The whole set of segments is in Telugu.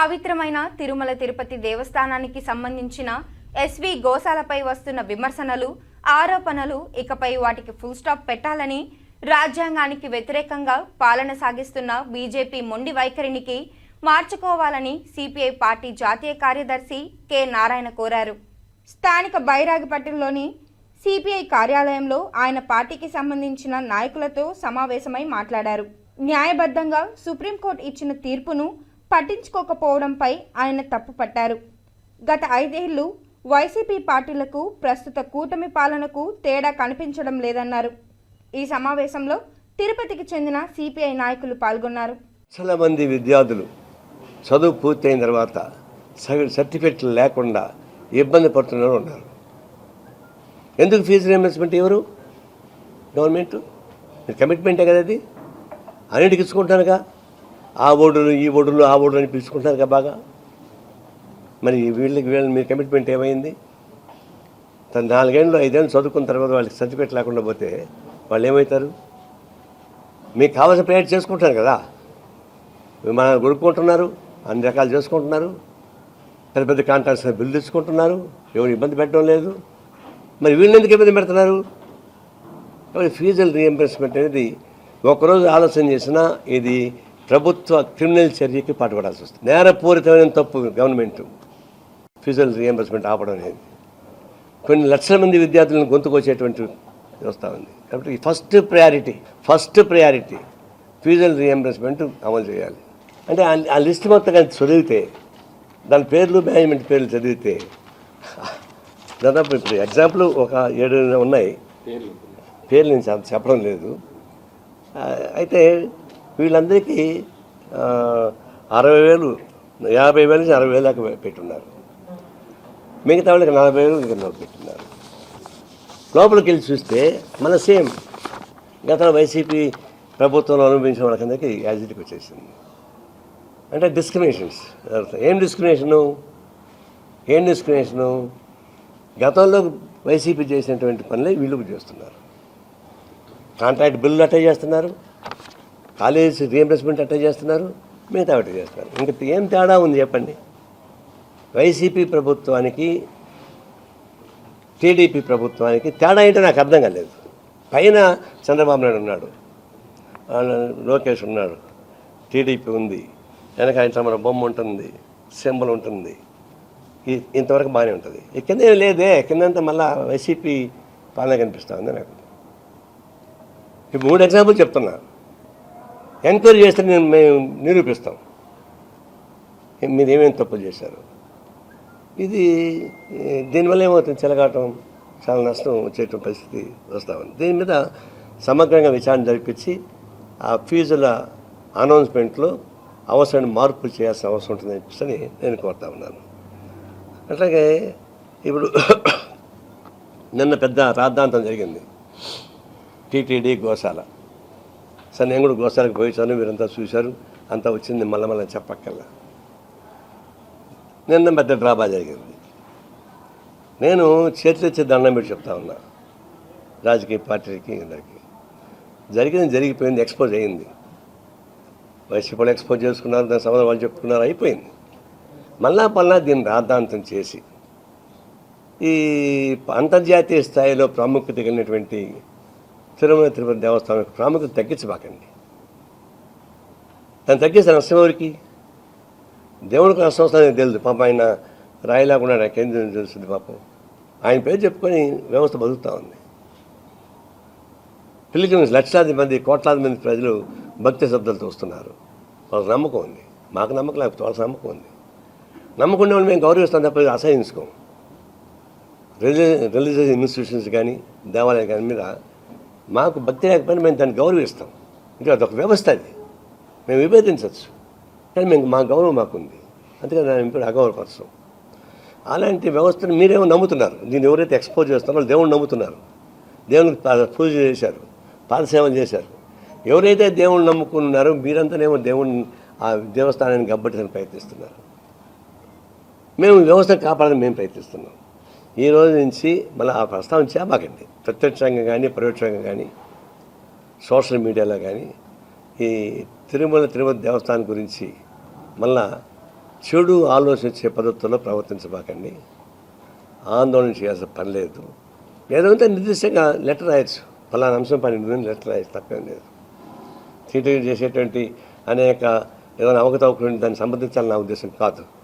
పవిత్రమైన తిరుమల తిరుపతి దేవస్థానానికి సంబంధించిన ఎస్వి గోశాలపై వస్తున్న విమర్శనలు ఆరోపణలు ఇకపై వాటికి ఫుల్ స్టాప్ పెట్టాలని రాజ్యాంగానికి వ్యతిరేకంగా పాలన సాగిస్తున్న బీజేపీ మొండి వైఖరినికి మార్చుకోవాలని సిపిఐ పార్టీ జాతీయ కార్యదర్శి కె నారాయణ కోరారు. స్థానిక బైరాగిపట్నంలోని సిపిఐ కార్యాలయంలో ఆయన పార్టీకి సంబంధించిన నాయకులతో సమావేశమై మాట్లాడారు. న్యాయబద్ధంగా సుప్రీంకోర్టు ఇచ్చిన తీర్పును పట్టించుకోకపోవడంపై ఆయన తప్పుపట్టారు. గత ఐదేళ్ళు వైసీపీ పార్టీలకు ప్రస్తుత కూటమి పాలనకు తేడా కనిపించడం లేదన్నారు. ఈ సమావేశంలో తిరుపతికి చెందిన సిపిఐ నాయకులు పాల్గొన్నారు. చాలా మంది విద్యార్థులు చదువు పూర్తయిన తర్వాత సర్టి- సర్టిఫికెట్లు లేకుండా ఇబ్బంది పడుతున్నారు ఉన్నారు. ఎందుకు ఫీజు రియంబర్స్మెంట్ ఎవరు గవర్నమెంట్? కమిట్మెంటే కదా అది అన్నిటికి ఇచ్చుకుంటానుగా? ఆ ఓడులు ఈ ఓడులు ఆ ఓడులు అని పిలుచుకుంటారుగా బాగా. మరి వీళ్ళకి వీళ్ళని మీ కమిట్మెంట్ ఏమైంది? తను నాలుగేళ్ళు ఐదేళ్ళు చదువుకున్న తర్వాత వాళ్ళకి సర్టిఫికేట్ లేకుండా పోతే వాళ్ళు ఏమవుతారు? మీకు కావాల్సిన ప్రయత్నం చేసుకుంటారు కదా. విమానాలు కొనుక్కుంటున్నారు అన్ని రకాలు చేసుకుంటున్నారు. పెద్ద పెద్ద కాంట్రాక్ట్స్ బిల్లు తెచ్చుకుంటున్నారు. ఎవరు ఇబ్బంది పెట్టడం లేదు. మరి వీళ్ళని ఎందుకు ఇబ్బంది పెడుతున్నారు? ఎవరి ఫీజుల రియంబర్స్మెంట్ అనేది ఒకరోజు ఆలోచన చేసినా ఇది ప్రభుత్వ క్రిమినల్ చర్యకి పాటుపడాల్సి వస్తుంది. నేరపూరితమైన తప్పు గవర్నమెంట్ ఫీజుల రియంబర్స్మెంట్ ఆపడం అనేది. కొన్ని లక్షల మంది విద్యార్థులను గొంతుకొచ్చేటువంటి వస్తూ ఉంది. కాబట్టి ఫస్ట్ ప్రయారిటీ ఫస్ట్ ప్రయారిటీ ఫీజుల రియంబర్స్మెంట్ అమలు చేయాలి. అంటే ఆ- లిస్ట్ మొత్తం కానీ చదివితే దాని పేర్లు మేనేజ్మెంట్ పేర్లు చదివితే దాదాపు ఇప్పుడు ఎగ్జాంపుల్ ఒక ఏడు ఉన్నాయి. పేర్లు. నేను చెప్ప- చెప్పడం లేదు. అయితే వీళ్ళందరికీ అరవై వేలు యాభై వేల నుంచి అరవై వేలు దాకా పెట్టున్నారు. మిగతా వాళ్ళకి నలభై వేలు ఇంకా పెట్టున్నారు. లోపలికి వెళ్ళి చూస్తే మన సేమ్ గతంలో వైసీపీ ప్రభుత్వంలో అనుభవించిన వాళ్ళకందరికీ యాజిటీకి వచ్చేసింది. అంటే డిస్క్రిమినేషన్స్ ఏం డిస్క్రిమినేషను ఏం డిస్క్రిమినేషను గతంలో వైసీపీ చేసినటువంటి పనులే వీళ్ళు చేస్తున్నారు. కాంట్రాక్ట్ బిల్లు అట్టే చేస్తున్నారు. కాలేజ్ రీఎంబర్స్మెంట్ అటెండ్ చేస్తున్నారు మిగతా ఒకటి చేస్తున్నారు. ఇంకా ఏం తేడా ఉంది చెప్పండి? వైసీపీ ప్రభుత్వానికి టీడీపీ ప్రభుత్వానికి తేడా ఏంటో నాకు అర్థం కాలేదు. పైన చంద్రబాబు నాయుడు ఉన్నాడు. లోకేష్ ఉన్నాడు. టీడీపీ ఉంది. వెనక ఆయన మన బొమ్మ ఉంటుంది. సింబల్ ఉంటుంది. ఇంతవరకు బాగానే ఉంటుంది. కింద ఏం లేదే. కిందంతా మళ్ళా వైసీపీ పాలన కనిపిస్తూ ఉంది నాకు. ఈ మూడు ఎగ్జాంపుల్ చెప్తున్నా. ఎంక్వైరీ చేస్తే నేను మేము నిరూపిస్తాం. మీరు ఏమేమి తప్పులు చేశారు? ఇది దీనివల్ల ఏమవుతుంది? చెలగాటం చాలా నష్టం వచ్చేటువంటి పరిస్థితి వస్తూ ఉంది. దీని మీద సమగ్రంగా విచారణ జరిపించి ఆ ఫీజుల అనౌన్స్మెంట్లో అవసరమైన మార్పులు చేయాల్సిన అవసరం ఉంటుందని చెప్పేసి నేను కోరుతా ఉన్నాను. అట్లాగే ఇప్పుడు నిన్న పెద్ద రాద్ధాంతం జరిగింది. టీటీడీ గోశాల. సార్ నేను కూడా గోసాలకు పోయించాను మీరంతా చూశారు. అంతా వచ్చింది మళ్ళీ మళ్ళీ చెప్పక్కల్లా నిన్న పెద్ద డ్రాబా జరిగింది. నేను చేతులెచ్చి దండం పెట్టి చెప్తా ఉన్నా రాజకీయ పార్టీలకి అందరికి. జరిగింది జరిగిపోయింది ఎక్స్పోజ్ అయింది. వైసీపీ వాళ్ళు ఎక్స్పోజ్ చేసుకున్నారు దాని సంబంధం వాళ్ళు చెప్పుకున్నారు అయిపోయింది. మళ్ళా పల్లా దీన్ని రాద్ధాంతం చేసి ఈ అంతర్జాతీయ స్థాయిలో ప్రాముఖ్యత కలిగినటువంటి తిరుమల తిరుపతి దేవస్థానం యొక్క ప్రాముఖ్యత తగ్గించబాకండి. దాన్ని తగ్గిస్తే నష్టం ఎవరికి? దేవుడికి నష్టం వస్తుందని తెలియదు పాపం ఆయన రాయలేకుండా నాకేం తెలుస్తుంది పాపం. ఆయన పేరు చెప్పుకొని వ్యవస్థ బతుకుతూ ఉంది. పిలిగ్రిమ్స్ లక్షలాది మంది కోట్లాది మంది ప్రజలు భక్తి శబ్దాలతో వస్తున్నారు. వాళ్ళకి నమ్మకం ఉంది. మాకు నమ్మకం లేకపోతే వాళ్ళకి నమ్మకం ఉంది. నమ్మకం వాళ్ళు మేము గౌరవిస్తాం తప్ప అసహించుకోం రిలీజియస్ రిలీజియస్ ఇన్స్టిట్యూషన్స్ కానీ దేవాలయం కానీ మీద మాకు భక్తి లేకపోయినా మేము దాన్ని గౌరవిస్తాం. ఇంకా అదొక వ్యవస్థ అది. మేము విభేదించవచ్చు కానీ మేము మా గౌరవం మాకుంది. అందుకని దాన్ని ఇప్పుడు అగౌరవపరచం అలాంటి వ్యవస్థను మీరేమో నమ్ముతున్నారు. దీన్ని ఎవరైతే ఎక్స్పోజ్ చేస్తున్నారో దేవుడు నమ్ముతున్నారు. దేవునికి పూజ చేశారు. పాదసేవ చేశారు. ఎవరైతే దేవుణ్ణి నమ్ముకున్నారో మీరంతానేమో దేవుణ్ణి ఆ దేవస్థానాన్ని గబ్బట్టిన ప్రయత్నిస్తున్నారు. మేము వ్యవస్థను కాపాడాలని మేము ప్రయత్నిస్తున్నాం. ఈ రోజు నుంచి మళ్ళీ ఆ ప్రస్తావన చేపకండి ప్రత్యక్షంగా కానీ పరోక్షంగా కానీ సోషల్ మీడియాలో కానీ ఈ తిరుమల తిరుపతి దేవస్థానం గురించి మళ్ళా చెడు ఆలోచించే పద్ధతుల్లో ప్రవర్తించబాకండి. ఆందోళన చేయాల్సిన పని లేదు. ఏదంటే నిర్దిష్టంగా లెటర్ రాయొచ్చు. ఫలానా అంశం పని లెటర్ రాయొచ్చు తప్పేం లేదు. చీటీ చేసేటువంటి అనేక ఏదైనా అవకతవకలు ఉంటే దాన్ని సంబంధించాలని నా ఉద్దేశం కాదు.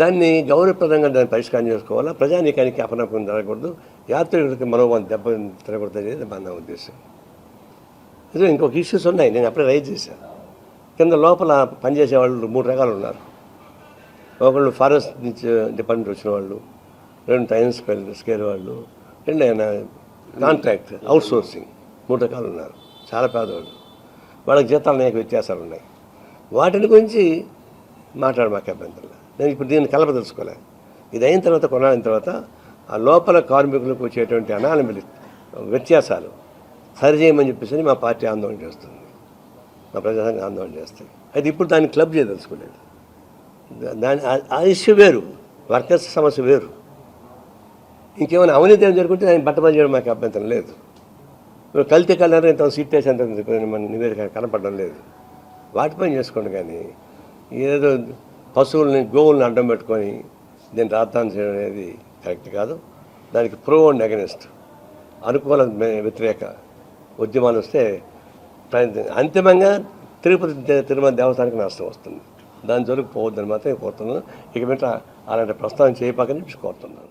దాన్ని గౌరవప్రదంగా దాన్ని పరిష్కారం చేసుకోవాలా? ప్రజానీకానికి అపనమ్మకం జరగకూడదు. యాత్రికులకి మనోభావం దెబ్బ తినకూడదు అనేది నా ఉద్దేశం. ఇది ఇంకొక ఇష్యూస్ ఉన్నాయి. నేను అప్పుడే రైజ్ చేశాను కింద లోపల పనిచేసే వాళ్ళు మూడు రకాలు ఉన్నారు. ఒకళ్ళు ఫారెస్ట్ నుంచి డిపార్ట్మెంట్ వచ్చిన వాళ్ళు రెండు టైమ్స్ స్కేర్ వాళ్ళు రెండు ఆయన కాంట్రాక్ట్ అవుట్ సోర్సింగ్ మూడు రకాలు ఉన్నారు. చాలా పేదవాళ్ళు. వాళ్ళకి జీతాలు అనేక వ్యత్యాసాలు ఉన్నాయి. వాటిని గురించి మాట్లాడమాక అభ్యంతరం నేను ఇప్పుడు దీన్ని కలప తెలుసుకోలే. ఇది అయిన తర్వాత కొనాలిన తర్వాత ఆ లోపల కార్మికులకు వచ్చేటువంటి అనానమిలి వ్యత్యాసాలు సరిచేయమని చెప్పేసి మా పార్టీ ఆందోళన చేస్తుంది. మా ప్రజాసంఘం ఆందోళన చేస్తాయి అయితే ఇప్పుడు దాన్ని క్లబ్ చేయదలుచుకోలేదు దాని ఆ- ఇష్యూ వేరు. వర్కర్స్ సమస్య వేరు. ఇంకేమైనా అవినీతి ఏమైనా జరుగుతుంటే దాన్ని బట్టబడి చేయడం మాకు అభ్యంతరం లేదు. ఇప్పుడు కల్తీ కలర్ ఇంత సీట్ వేసేంత మన నివేదిక కనపడడం లేదు. వాటిపైన చేసుకోండి కానీ ఏదో పశువుల్ని గోవుల్ని అడ్డం పెట్టుకొని దీన్ని రాద్దాం చేయడం అనేది కరెక్ట్ కాదు. దానికి ప్రో అండ్ అగెనిస్ట్ అనుకూల వ్యతిరేక ఉద్యమాలు వస్తే ప్రయత్నం అంతిమంగా తిరుపతి తిరుమల దేవస్థానానికి నష్టం వస్తుంది. దాని జోలికి పోవద్దని మాత్రం కోరుతున్నాను. ఇక మీద అలాంటి ప్రస్తావన చేయపాకని చెప్పి కోరుతున్నాను.